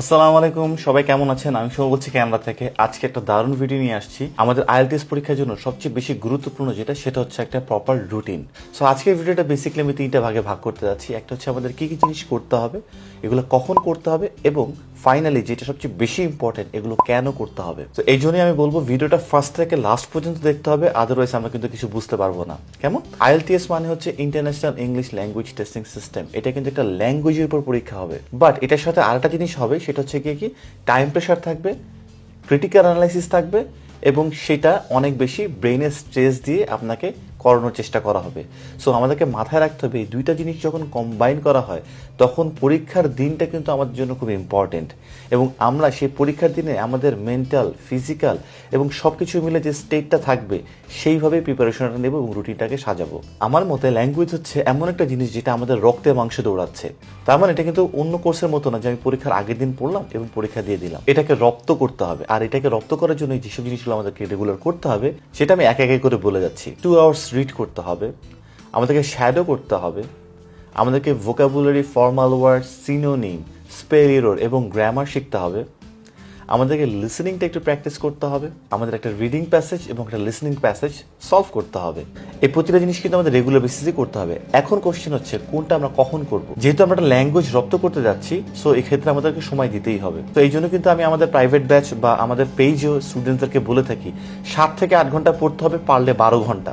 আসসালামু আলাইকুম, সবাই কেমন আছেন? আমি সব বলছি ক্যামেরা থেকে। আজকে একটা দারুণ ভিডিও নিয়ে আসছি। আমাদের আইএলটিএস পরীক্ষার জন্য সবচেয়ে বেশি গুরুত্বপূর্ণ যেটা, সেটা হচ্ছে একটা প্রপার রুটিন সো আজকের ভিডিওটা বেসিক্যালি আমি তিনটা ভাগে ভাগ করতে যাচ্ছি। একটা হচ্ছে আমাদের কি কি জিনিস করতে হবে, এগুলো কখন করতে হবে এবং ফাইনালি যেটা সবচেয়ে বেশি ইম্পর্টেন্ট এগুলো কেন করতে হবে? তো এই জন্যই আমি বলব ভিডিওটা ফার্স্ট থেকে লাস্ট পর্যন্ত দেখতে হবে আদারওয়াইজ আমরা কিন্তু কিছু বুঝতে পারব না। কেমন? আইএলটিএস মানে হচ্ছে international English language testing system এটা কিন্তু একটা ল্যাঙ্গুয়েজের উপর পরীক্ষা হবে। বাট এটার সাথে আরেকটা জিনিস হবে, সেটা হচ্ছে গিয়ে কি? টাইম প্রেশার থাকবে ক্রিটিক্যাল অ্যানালাইসিস থাকবে, এবং সেটা অনেক বেশি ব্রেনের স্ট্রেস দিয়ে আপনাকে করানোর চেষ্টা করা হবে। সো আমাদেরকে মাথায় রাখতে হবে, এই দুইটা জিনিস যখন কম্বাইন করা হয়, তখন পরীক্ষার দিনটা কিন্তু আমাদের জন্য খুব ইম্পর্টেন্ট এবং আমরা সেই পরীক্ষার দিনে আমাদের মেন্টাল ফিজিক্যাল এবং সব কিছু মিলে যে স্টেটটা থাকবে, সেইভাবে প্রিপারেশনটা নেব এবং রুটিনটাকে সাজাবো। আমার মতে ল্যাঙ্গুয়েজ হচ্ছে এমন একটা জিনিস যেটা আমাদের রক্তে মাংসে দৌড়াচ্ছে। তার মানে এটা কিন্তু অন্য কোর্সের মতো না যে আমি পরীক্ষার আগের দিন পড়লাম এবং পরীক্ষা দিয়ে দিলাম। এটাকে রপ্ত করতে হবে। আর এটাকে রপ্ত করার জন্য যেসব জিনিসগুলো আমাদেরকে রেগুলার করতে হবে, সেটা আমি এক একে করে বলে যাচ্ছি। টু আওয়ার্স রিড করতে হবে, আমাদেরকে শ্যাডো করতে হবে, আমাদেরকে vocabulary formal word synonym spell এবং গ্রামার শিখতে হবে, আমাদেরকে লিসেনিংটা একটু প্র্যাকটিস করতে হবে, আমাদের একটা রিডিং প্যাসেজ এবং একটা লিসেনিং প্যাসেজ সলভ করতে হবে। এই প্রতিটা জিনিস কিন্তু আমাদের রেগুলার বেসিসে করতে হবে। এখন কোশ্চেন হচ্ছে, কোনটা আমরা কখন করব? যেহেতু আমরা একটা ল্যাঙ্গুয়েজ রপ্ত করতে যাচ্ছি সো এই ক্ষেত্রে আমাদেরকে সময় দিতেই হবে। তো এই জন্য কিন্তু আমি আমাদের প্রাইভেট ব্যাচ বা আমাদের পেজেও স্টুডেন্টদেরকে বলে থাকি, সাত থেকে আট ঘণ্টা পড়তে হবে, পারলে বারো ঘণ্টা।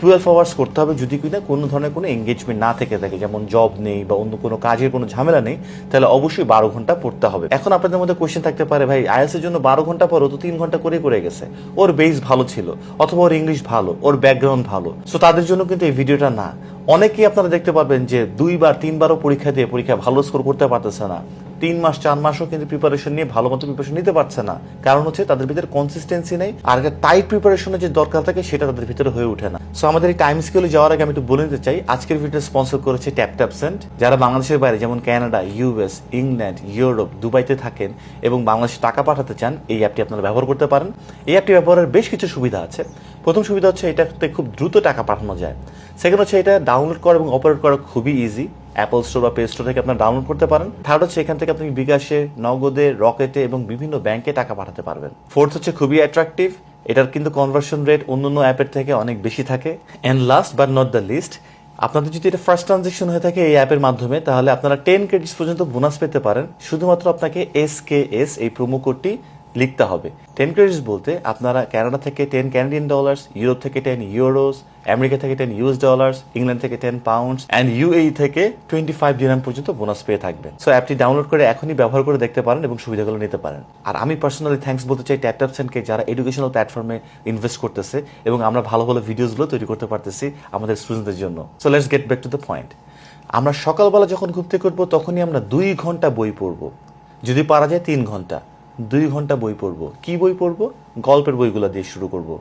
টুয়েলভ আওয়ার্স করতে হবে যদি কিনা কোনো ধরনের কোনো এঙ্গেজমেন্ট না থেকে থাকে, যেমন জব নেই বা অন্য কোনো কাজের কোনো ঝামেলা নেই, তাহলে অবশ্যই বারো ঘণ্টা পড়তে হবে। এখন আপনাদের মধ্যে কোয়েশ্চেন থাকতে পারে, ভাই আইএলস এর জন্য বারো ঘণ্টা পর তো তিন ঘণ্টা করে করে গেছে। ওর বেস ভালো ছিল, অথবা ওর ইংলিশ ভালো, ওর ব্যাকগ্রাউন্ড ভালো। সো তাদের জন্য কিন্তু এই ভিডিওটা না। অনেকেই আপনারা দেখতে পারবেন যে দুইবার, তিনবারও পরীক্ষা দিয়ে পরীক্ষা ভালো স্কোর করতে পারতেছে না। তিন মাস, চার মাসও কিন্তু প্রিপারেশন নিয়ে ভালো মতো প্রিপারেশন নিতে পারছে না। কারণ হচ্ছে তাদের ভিতরে কনসিস্টেন্সি নেই, আর টাইট প্রিপারেশনের যে দরকার থাকে সেটা তাদের ভিতরে হয়ে ওঠে না। সো আমাদের এই টাইম স্কেলে যাওয়ার আগে আমি একটু বলে নিতে চাই, আজকের ভিডিও স্পন্সর করেছে ট্যাপ ট্যাপ সেন্ট যারা বাংলাদেশের বাইরে, যেমন কানাডা ইউএস ইংল্যান্ড ইউরোপ দুবাইতে থাকেন এবং বাংলাদেশে টাকা পাঠাতে চান, এই অ্যাপটি আপনারা ব্যবহার করতে পারেন। এই অ্যাপটি ব্যবহারের বেশ কিছু সুবিধা আছে। প্রথম সুবিধা হচ্ছে এটাতে খুব দ্রুত টাকা পাঠানো যায়। সেকেন্ড হচ্ছে এটা ডাউনলোড করা এবং অপারেট করা খুবই ইজি অ্যাপল স্টোর বা প্লে স্টোর থেকে আপনারা ডাউনলোড করতে পারেন। থার্ড হচ্ছে এখান থেকে আপনি বিকাশে, নগদে, রকেটে এবং বিভিন্ন ব্যাংকে টাকা পাঠাতে পারবেন। ফোর্থ হচ্ছে খুবই অ্যাট্রাকটিভ এটার কিন্তু কনভার্সন রেট অন্যান্য অ্যাপের থেকে অনেক বেশি থাকে। And last but not the least আপনাদের যদি এটা ফার্স্ট ট্রানজেকশন হয়ে থাকে এই অ্যাপের মাধ্যমে, তাহলে আপনারা টেন ক্রেডিটস পর্যন্ত বোনাস পেতে পারেন। শুধুমাত্র আপনাকে এস কে এস এই প্রোমো কোডটি লিখতে হবে। টেন ক্রেডিটস বলতে আপনারা কানাডা থেকে টেন ক্যানাডিয়ান ডলার্স ইউরোপ থেকে টেন ইউরোস আমেরিকা থেকে টেন ইউএস ডলার্স ইংল্যান্ড থেকে টেন পাউন্ডস অ্যান্ড ইউএই থেকে টোয়েন্টি ফাইভ দিনাম পর্যন্ত বোনাস পেয়ে থাকবেন। সো অ্যাপটি ডাউনলোড করে এখনই ব্যবহার করে দেখতে পারেন এবং সুবিধাগুলো নিতে পারেন। আর আমি পার্সোনালি থ্যাঙ্কস বলতে চাই ট্যাপ সেন্টকে যারা এডুকেশনাল প্ল্যাটফর্মে ইনভেস্ট করতেছে এবং আমরা ভালো ভালো ভিডিওসগুলো তৈরি করতে পারতেছি আমাদের স্টুডেন্টদের জন্য। So let's get back to the point আমরা সকালবেলা যখন ঘুরতে উঠবো, তখনই আমরা দুই ঘণ্টা বই পড়ব। যদি পারা যায় তিন ঘণ্টা। দুই ঘণ্টা বই পড়ব। কি বই পড়ব? গল্পের বইগুলো দিয়ে শুরু করব।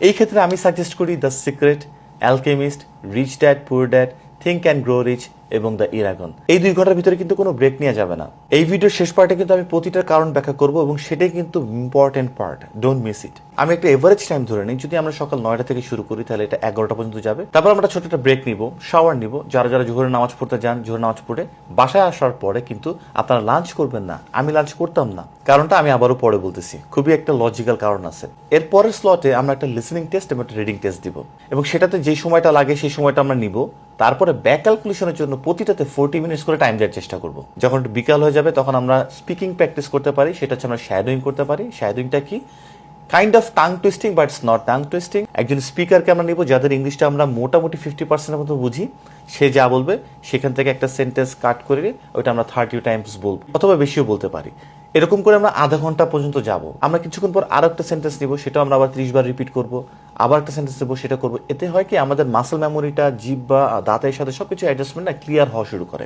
এই ক্ষেত্রে আমি সাজেস্ট করি the Secret Alchemist Rich Dad Poor Dad Think and Grow Rich এবং দ্য ইরাগন। এই দুই ঘণ্টার ভিতরে কিন্তু কোনো ব্রেক নেওয়া যাবে না। এই ভিডিওর শেষ পার্টে কিন্তু আমি প্রতিটার কারণ ব্যাখ্যা করব এবং সেটাই কিন্তু important part don't miss it আমি একটা এভারেজ টাইম ধরে নিই। যদি আমরা সকাল নয়টা থেকে শুরু করি, তাহলে এটা এগারোটা পর্যন্ত যাবে। তারপর আমরা ছোট একটা ব্রেক নিব শাওয়ার নিব। যারা যারা জোহরের নামাজ পড়তে যান, জোহরের নামাজ পড়ে বাসায় আসার পরে কিন্তু আপনারা লাঞ্চ করবেন না। আমি লাঞ্চ করতাম না। কারণটা আমি আবারও পরে বলতেছি। খুবই একটা লজিক্যাল কারণ আছে। এর পরের স্লটে আমরা একটা লিসেনিং টেস্ট এবং একটা রিডিং টেস্ট দিব। এবং সেটাতে যে সময়টা লাগে, সেই সময়টা আমরা নিব। তারপরে ব্যাক ক্যালকুলেশনের জন্য প্রতিটাতে ফোর্টি মিনিটস করে টাইম দেওয়ার চেষ্টা করব। যখন বিকাল হয়ে যাবে, তখন আমরা স্পিকিং প্র্যাকটিস করতে পারি, সেটা হচ্ছে আমরা শ্যাডোয়িং করতে পারি। শ্যাডোয়িংটা কি? Kind of tongue twisting but it's not tongue twisting একজন স্পিকারকে আমরা নিব, যাদের ইংলিশটা আমরা মোটামুটি ফিফটি পার্সেন্টের মতো বুঝি, সে যা বলবে, সেখান থেকে একটা সেন্টেন্স কাট করে ওইটা আমরা থার্টি টাইমস বলব, অথবা বেশিও বলতে পারি। এরকম করে আমরা আধা ঘণ্টা পর্যন্ত যাব। আমরা কিছুক্ষণ পর আরও একটা সেন্টেন্স নিব, সেটাও আমরা আবার ত্রিশ বার রিপিট করব। আবার একটা সেন্টেন্স দেবো, সেটা করব। এতে হয় কি, আমাদের মাসেল মেমোরিটা জিভ বা দাঁতের সাথে সবকিছু অ্যাডজাস্টমেন্ট না ক্লিয়ার হওয়া শুরু করে।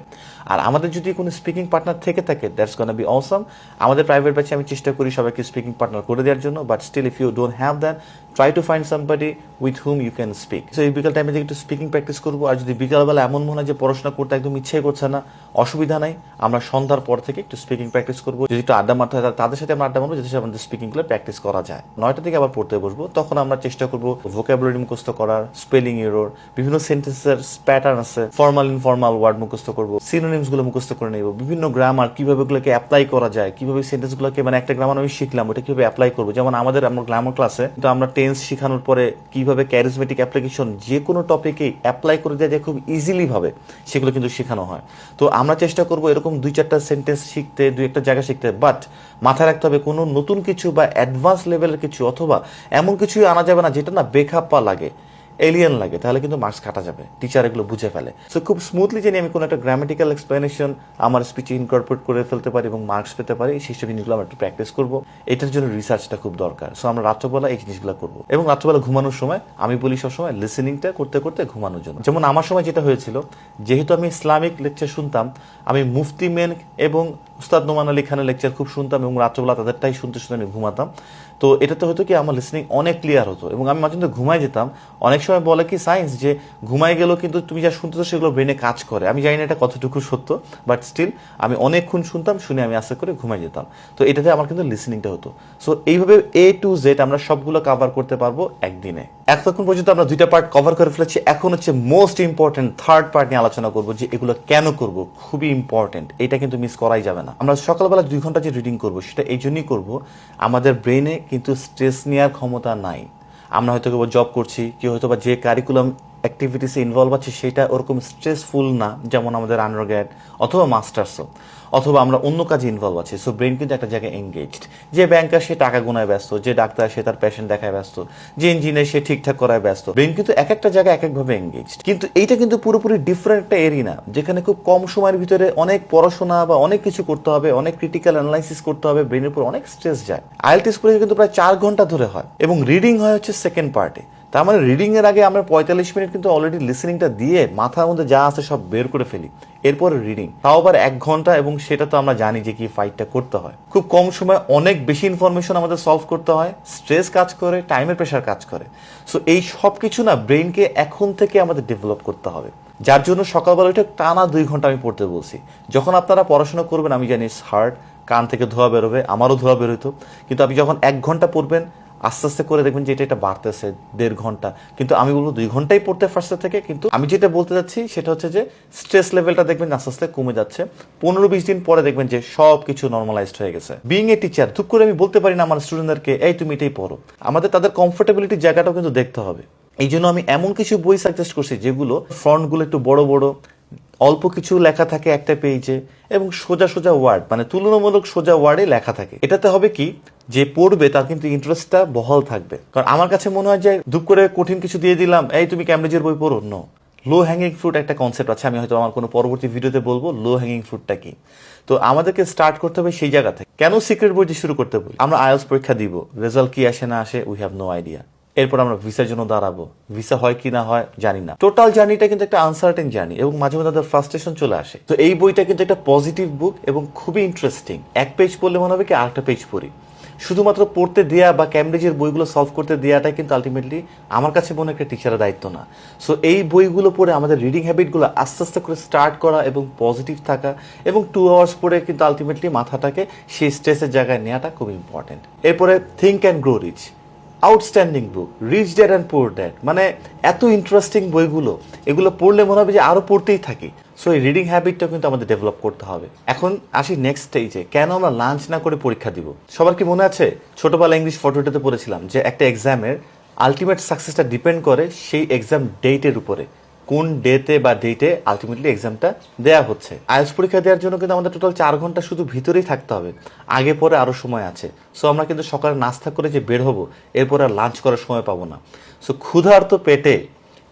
আর আমাদের যদি কোনো স্পিকিং পার্টনার থেকে থাকে দ্যাটস গনা বি অসম আমাদের প্রাইভেট ব্যাচে আমি চেষ্টা করি সবাইকে স্পিকিং পার্টনার করে দেওয়ার জন্য but still if you don't have that try to find somebody with whom you can speak so এই বিকাল টাইমে একটু স্পিকিং প্র্যাকটিস করব, আর যদি বিকালবেলা এমন মনে হয় যে পড়াশোনা করতে একদম ইচ্ছে করছে না, অসুবিধা নাই, আমরা সন্ধ্যার পর থেকে একটু স্পিকিং প্র্যাকটিস করব। যদি একটু আড্ডা মারতে হয়, তাদের সাথে আমরা আড্ডা মারবো, যাতে আমাদের স্পিকিংগুলো প্র্যাকটিস করা যায়। নয়টা থেকে আবার পড়তে বসবো, তখন আমরা চেষ্টা করব ভোকাবুলারি মুখস্থ করার স্পেলিং এরোর বিভিন্ন সেন্টেন্সের প্যাটার্ন আছে ফর্মাল ইনফর্মাল ওয়ার্ড মুখস্থ করব সিনোনিমসগুলো মুখস্থ করে নেব, বিভিন্ন গ্রামার কীভাবে গুলোকে অ্যাপ্লাই করা যায়, কীভাবে সেন্টেন্স গুলোকে মানে একটা গ্রামার আমি শিখলাম, ওটা কীভাবে অ্যাপ্লাই করব? যেমন আমাদের আমার গ্রামার ক্লাসে তো আমরা টেন্স শেখানোর পরে কীভাবে ক্যারিজমেটিক অ্যাপ্লিকেশন যে কোনো টপিকে অ্যাপ্লাই করে দেওয়া যায় খুব ইজিলি ভাবে, সেগুলো কিন্তু শেখানো হয়। তো আমরা চেষ্টা করব এরকম দুই চারটা সেন্টেন্স শিখতে, দুই একটা জায়গা শিখতে বাট মাথায় রাখতে হবে কোনো নতুন কিছু বা অ্যাডভান্স লেভেলের কিছু অথবা এমন কিছুই আনা যাবে না যেটা না বেখাপ্পা লাগে। এলিয়েন লাগে, তাহলে কিন্তু মার্কস কাটা যাবে। টিচার এগুলো বুঝে ফেলে। সো খুব স্মুথলি জানি আমি কোনো একটা গ্রামাটিক্যাল এক্সপ্লেনেশন আমার স্পিচে ইনকর্পোরেট করে ফেলতে পারি এবং মার্কস পেতে পারি, সেই সব জিনিসগুলো আমরা একটু প্র্যাকটিস করব। এটার জন্য রিসার্চটা খুব দরকার। সো আমরা রাত্রবেলা এই জিনিসগুলো করব। এবং রাত্রবেলা ঘুমানোর সময় আমি বলি সবসময় লিসেনিংটা করতে করতে ঘুমানোর জন্য। যেমন আমার সময় যেটা হয়েছিল, যেহেতু আমি ইসলামিক লেকচার শুনতাম, আমি মুফতি মেন এবং উস্তাদ নোমান আলী খানের লেকচার খুব শুনতাম এবং রাত্রবেলা তাদেরটাই শুনতে শুনতে আমি ঘুমাতাম। তো এটাতে হতো কি, আমার লিসনিং অনেক ক্লিয়ার হতো এবং আমি মাঝে মধ্যে ঘুমাই যেতাম, অনেক সময় বলে কি সায়েন্স যে ঘুমাই গেলেও কিন্তু তুমি যা শুনতেছো সেগুলো ব্রেনে কাজ করে। আমি জানি না এটা কতটুকু সত্য বাট স্টিল আমি অনেকক্ষণ শুনতাম, শুনে আমি আস্তে করে ঘুমাই যেতাম। তো এটাতে আমার কিন্তু লিসনিংটা হতো। সো এইভাবে এ টু জেড আমরা সবগুলো কাভার করতে পারব একদিনে। এতক্ষণ পর্যন্ত আমরা দুইটা পার্ট কভার করে ফেলেছি। এখন হচ্ছে মোস্ট ইম্পর্টেন্ট থার্ড পার্ট নিয়ে আলোচনা করব যে এগুলো কেন করব। খুবই ইম্পর্টেন্ট এটা কিন্তু মিস করাই যাবে না। আমরা সকালবেলা দুই ঘণ্টা যে রিডিং করব, সেটা এই জন্যই করব, আমাদের ব্রেনে কিন্তু স্ট্রেস নেওয়ার ক্ষমতা নাই। আমরা হয়তো কেউ জব করছি কেউ হয়তো বা যে কারিকুলাম অ্যাক্টিভিটিসে ইনভলভ আছে, সেটা ওরকম স্ট্রেসফুল না, যেমন আমাদের আন্ডারগ্র্যাড অথবা মাস্টার্সও অথবা আমরা অন্য কাজে ইনভলভ আছি। সো ব্রেন কিন্তু একটা জায়গায় এঙ্গেজড যে ব্যাংকার সে টাকা গোনায় ব্যস্ত, যে ডাক্তার সে তার পেশেন্ট দেখায় ব্যস্ত, যে ইঞ্জিনিয়ার সে ঠিকঠাক করায় ব্যস্ত ব্রেন কিন্তু এক একটা জায়গায় এক একভাবে এঙ্গেজড কিন্তু এইটা কিন্তু পুরোপুরি ডিফারেন্ট একটা এরিনা যেখানে খুব কম সময়ের ভিতরে অনেক পড়াশোনা বা অনেক কিছু করতে হবে, অনেক ক্রিটিক্যাল অ্যানালাইসিস করতে হবে ব্রেনের উপর অনেক স্ট্রেস যায়। আইএলটিএস পরীক্ষা কিন্তু প্রায় চার ঘণ্টা ধরে হয়, এবং রিডিং হয় হচ্ছে সেকেন্ড পার্টে তার মানে রিডিং এর আগে আমরা পঁয়তাল্লিশ মিনিট কিন্তু অলরেডি লিসেনিংটা দিয়ে মাথার মধ্যে যা আছে সব বের করে ফেলি। এরপর রিডিং তাও আবার এক ঘণ্টা এবং সেটা তো আমরা জানি যে কি ফাইটটা করতে হয়। খুব কম সময় অনেক বেশি ইনফরমেশন আমাদের সলভ করতে হয়। স্ট্রেস কাজ করে টাইমের প্রেশার কাজ করে। সো এই সব কিছু না ব্রেনকে এখন থেকে আমাদের ডেভেলপ করতে হবে। যার জন্য সকালবেলা উঠে টানা দুই ঘণ্টা আমি পড়তে বলছি। যখন আপনারা পড়াশোনা করবেন, আমি জানি হার্ড কান থেকে ধোয়া বেরোবে, আমারও ধোয়া বেরোতো কিন্তু আপনি যখন এক ঘণ্টা পড়বেন আস্তে আস্তে করে দেখবেন যে এটা এটা বাড়তেছে, দেড় ঘণ্টা। কিন্তু আমি বলব দুই ঘন্টাই পড়তে ফার্স্টে থেকে, কিন্তু আমি যেটা বলতে যাচ্ছি সেটা হচ্ছে যে স্ট্রেস লেভেলটা দেখবেন আস্তে আস্তে কমে যাচ্ছে। পনেরো বিশ দিন পরে দেখবেন যে সব কিছু নর্মালাইজড হয়ে গেছে। বিং এ টিচার ধুপ করে আমি বলতে পারি না আমার স্টুডেন্টদেরকে এই তুমি এটাই পড়ো। আমাদের তাদের কমফোর্টেবিলিটির জায়গাটাও কিন্তু দেখতে হবে। এই জন্য আমি এমন কিছু বই সাজেস্ট করছি যেগুলো ফ্রন্টগুলো একটু বড় বড় অল্প কিছু লেখা থাকে একটা পেজে এবং সোজা সোজা ওয়ার্ড মানে তুলনামূলক সোজা ওয়ার্ডে লেখা থাকে। এটাতে হবে কি? যে পড়বে তার কিন্তু ইন্টারেস্টটা বহাল থাকবে। কারণ আমার কাছে মনে হয় যে দুপ করে কঠিন কিছু দিয়ে দিলাম, এই তুমি ক্যামব্রিজের বই পড়ো? নো লো হ্যাঙ্গিং ফ্রুট একটা কনসেপ্ট আছে, আমি হয়তো আমার কোনো পরবর্তী ভিডিওতে বলব লো হ্যাঙ্গিং ফ্রুটটা কি? তো আমাদেরকে স্টার্ট করতে হবে সেই জায়গা থেকে। কেন সিক্রেট বই দিয়ে শুরু করতে বলি? আমরা আইএলস পরীক্ষা দিব। রেজাল্ট কি আসে না আসে উই হ্যাভ নো আইডিয়া এরপর আমরা ভিসার জন্য দাঁড়াবো। ভিসা হয় কি না হয় জানি না। টোটাল জার্নিটা কিন্তু একটা আনসার্টেন জার্নি এবং মাঝে মাঝে তাদের ফ্রাস্ট্রেশন চলে আসে। তো এই বইটা কিন্তু একটা পজিটিভ বুক এবং খুবই ইন্টারেস্টিং এক পেজ পড়লে মনে হবে কি আরেকটা পেজ পড়ি। শুধুমাত্র পড়তে দেয়া বা ক্যামব্রিজের বইগুলো সলভ করতে দেওয়াটাই কিন্তু আলটিমেটলি আমার কাছে মনে একটা টিচারের দায়িত্ব না। সো এই বইগুলো পড়ে আমাদের রিডিং হ্যাবিটগুলো আস্তে আস্তে করে স্টার্ট করা এবং পজিটিভ থাকা এবং টু আওয়ার্স পরে কিন্তু আলটিমেটলি মাথাটাকে সেই স্ট্রেসের জায়গায় নেওয়াটা খুব ইম্পর্টেন্ট এরপরে Think and Grow Rich outstanding book Rich Dad and Poor Dad মানে এত ইন্টারেস্টিং বইগুলো, এগুলো পড়লে মনে হবে যে আরও পড়তেই থাকি। সো এই রিডিং হ্যাবিটটা কিন্তু আমাদের ডেভেলপ করতে হবে। এখন আসি নেক্সট স্টেজে কেন আমরা লাঞ্চ না করে পরীক্ষা দিব? সবার কি মনে আছে? ছোটোবেলা ইংলিশ ফটোটাতে পড়েছিলাম যে একটা এক্সামের আলটিমেট সাকসেসটা ডিপেন্ড করে সেই এক্সাম ডেটের উপরে। কোন ডেতে বা ডেটে আলটিমেটলি এক্সামটা দেয়া হচ্ছে। আইএলস পরীক্ষা দেওয়ার জন্য কিন্তু আমাদের টোটাল চার ঘণ্টা শুধু ভিতরেই থাকতে হবে। আগে, পরে আরও সময় আছে। সো আমরা কিন্তু সকালে নাস্তা করে যে বের হব, এরপর আর লাঞ্চ করার সময় পাবো না। সো ক্ষুধার্ত পেটে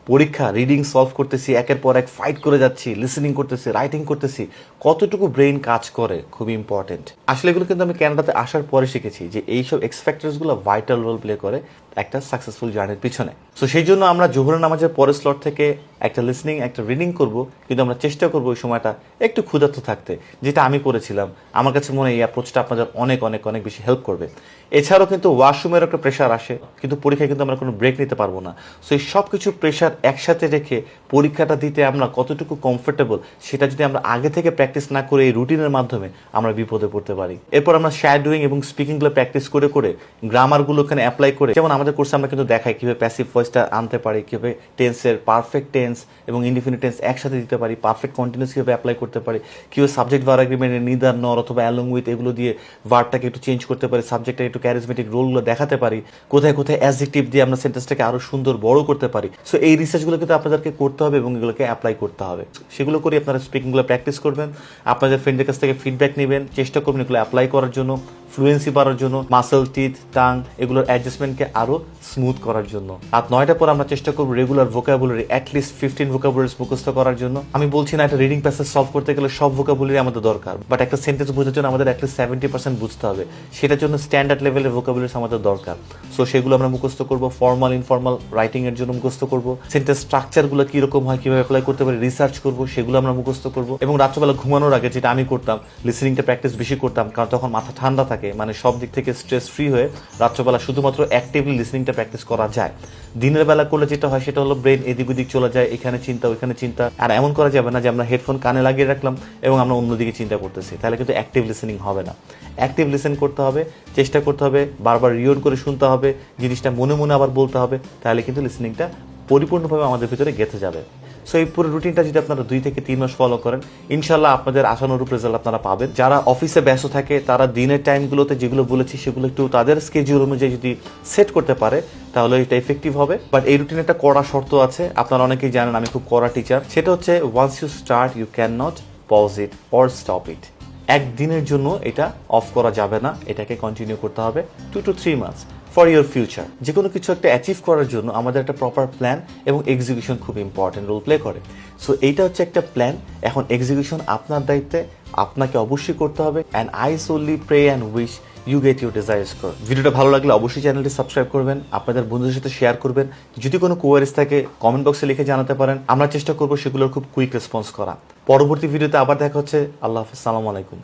পরীক্ষা রিডিং সলভ করতেছি, একের পর এক ফাইট করে যাচ্ছি লিসেনিং করতেছি রাইটিং করতেছি, কতটুকু ব্রেইন কাজ করে খুব ইম্পর্টেন্ট আসলে এগুলো কিন্তু আমি ক্যানাডাতে আসার পরে শিখেছি যে এইসব এক্সফ্যাক্টরসগুলো ভাইটাল রোল প্লে করে। একটা সাকসেসফুল জার্নির পিছনে। সো সেই জন্য আমরা জোহরের নামাজের পরের স্লট থেকে একটা লিসনিং একটা রিডিং করব। কিন্তু আমরা চেষ্টা করব ওই সময়টা একটু ক্ষুধার্ত থাকতে, যেটা আমি করেছিলাম আমার কাছে মনে এই অ্যাপ্রোচটা আপনাদের অনেক অনেক অনেক বেশি হেল্প করবে। এছাড়াও কিন্তু ওয়াশরুমের একটা প্রেশার আসে, কিন্তু পরীক্ষায় কিন্তু আমরা কোনো ব্রেক নিতে পারব না। সো এই সব কিছু প্রেশার একসাথে রেখে পরীক্ষাটা দিতে আমরা কতটুকু কমফোর্টেবল সেটা যদি আমরা আগে থেকে প্র্যাকটিস না করে এই রুটিনের মাধ্যমে আমরা বিপদে পড়তে পারি। এরপর আমরা শ্যাডোয়িং এবং স্পিকিংগুলো প্র্যাকটিস করে করে গ্রামারগুলো এখানে অ্যাপ্লাই করে, যেমন আমাদের কোর্সে আমরা কিন্তু দেখাই কীভাবে প্যাসিভ ভয়েসটা আনতে পারি, কীভাবে টেন্সের পারফেক্ট টেন্স এবং ইনডিফিনিট টেন্স একসাথে দিতে পারি পারফেক্ট কন্টিনিউস কীভাবে অ্যাপ্লাই করতে পারি, কীভাবে সাবজেক্ট ভার এগ্রিমেন্টের নিদার নর অথবা অ্যালং উইথ এগুলো দিয়ে ভার্বটাকে একটু চেঞ্জ করতে পারি সাবজেক্টটা একটু ক্যারিজমেটিক রোলগুলো দেখাতে পারি, কোথায় কোথায় অ্যাজেক্টিভ দিয়ে আমরা সেন্টেন্সটাকে আরও সুন্দর বড় করতে পারি। সো এই রিসার্চগুলো কিন্তু আপনাদেরকে করতে হবে এবং এগুলোকে অ্যাপ্লাই করতে হবে। সেগুলো করে আপনারা স্পিকিংগুলো প্র্যাকটিস করবেন। আপনাদের ফ্রেন্ডের কাছ থেকে ফিডব্যাক নেবেন, চেষ্টা করবেন এগুলো অ্যাপ্লাই করার জন্য। ফ্লুয়েন্সি বাড়ার জন্য মাসেল টিথ টাং এগুলোর অ্যাডজাস্টমেন্টকে আরও স্মুথ করার জন্য। আর নয়টা পর আমরা চেষ্টা করব regular vocabulary at least fifteen vocabularies মুখস্থ করার জন্য। আমি বলছি না একটা রিডিং প্যাসেজ সলভ করতে গেলে সব ভোকাবুলারি আমাদের দরকার বাট একটা সেন্টেন্স বোঝার জন্য আমাদের অ্যাটলিস্ট সেভেন্টি পার্সেন্ট বুঝতে হবে। সেটার জন্য স্ট্যান্ডার্ড লেভেলের ভোকাবুলারিজ আমাদের দরকার। সো সেগুলো আমরা মুখস্থ করব ফর্মাল ইনফর্মাল রাইটিং এর জন্য মুখস্থ করব। সেন্টেন্স স্ট্রাকচারগুলো কীরকম হয়, কীভাবে অ্যাপ্লাই করতে পারি রিসার্চ করব, সেগুলো আমরা মুখস্থ করব। এবং রাত্রবেলা ঘুমানোর আগে যেটা আমি করতাম লিসনিংটা প্র্যাকটিস বেশি করতাম, কারণ তখন মাথা ঠান্ডা থাকে। মানে সব দিক থেকে স্ট্রেস ফ্রি হয়ে রাত্রবেলা শুধুমাত্র অ্যাক্টিভলি লিসনিংটা প্র্যাকটিস করা যায়। দিনের বেলা করলে যেটা হয় সেটা হলো ব্রেন এদিক ওদিক চলে যায়, এখানে চিন্তা, ওইখানে চিন্তা। আর এমন করা যাবে না যে আমরা হেডফোন কানে লাগিয়ে রাখলাম এবং আমরা অন্যদিকে চিন্তা করতেছি। তাহলে কিন্তু অ্যাক্টিভ লিসেনিং হবে না। অ্যাক্টিভ লিসেন করতে হবে, চেষ্টা করতে হবে, বারবার রিওন করে শুনতে হবে, জিনিসটা মনে মনে আবার বলতে হবে, তাহলে কিন্তু লিসেনিংটা পরিপূর্ণভাবে আমাদের ভিতরে গেঁথে যাবে। সো এই পুরো রুটিনটা যদি আপনারা দুই থেকে তিন মাস ফলো করেন ইনশাল্লাহ আপনাদের আশানুরূপ রেজাল্ট আপনারা পাবেন। যারা অফিসে ব্যস্ত থাকে, তারা দিনের টাইমগুলোতে যেগুলো বলেছি, সেগুলো একটু তাদের স্কেজিউল অনুযায়ী যদি সেট করতে পারে, তাহলে এটা এফেক্টিভ হবে। বাট এই রুটিনে একটা কড়া শর্ত আছে, আপনারা অনেকেই জানেন আমি খুব কড়া টিচার সেটা হচ্ছে once you start you can not pause it or stop it একদিনের জন্য এটা অফ করা যাবে না, এটাকে কন্টিনিউ করতে হবে। Two two three months for your future যে কোনো কিছু একটা অ্যাচিভ করার জন্য আমাদের একটা প্রপার প্ল্যান এবং এক্সিকিউশন খুব ইম্পর্টেন্ট রোল প্লে করে। সো এইটা হচ্ছে একটা প্ল্যান এখন এক্সিকিউশন আপনার দায়িত্বে, আপনাকে অবশ্যই করতে হবে। And I solely pray and wish you get you desire score ভিডিওটা ভালো লাগলে অবশ্যই চ্যানেলটি সাবস্ক্রাইব করবেন, আপনাদের বন্ধুদের সাথে শেয়ার করবেন। যদি কোনো কোয়ারিজ থাকে কমেন্ট বক্সে লিখে জানাতে পারেন। আমরা চেষ্টা করব সেগুলোর খুব কুইক রেসপন্স করা। পরবর্তী ভিডিওতে আবার দেখা হচ্ছে। আল্লাহ হাফিজ। সালাম আলাইকুম।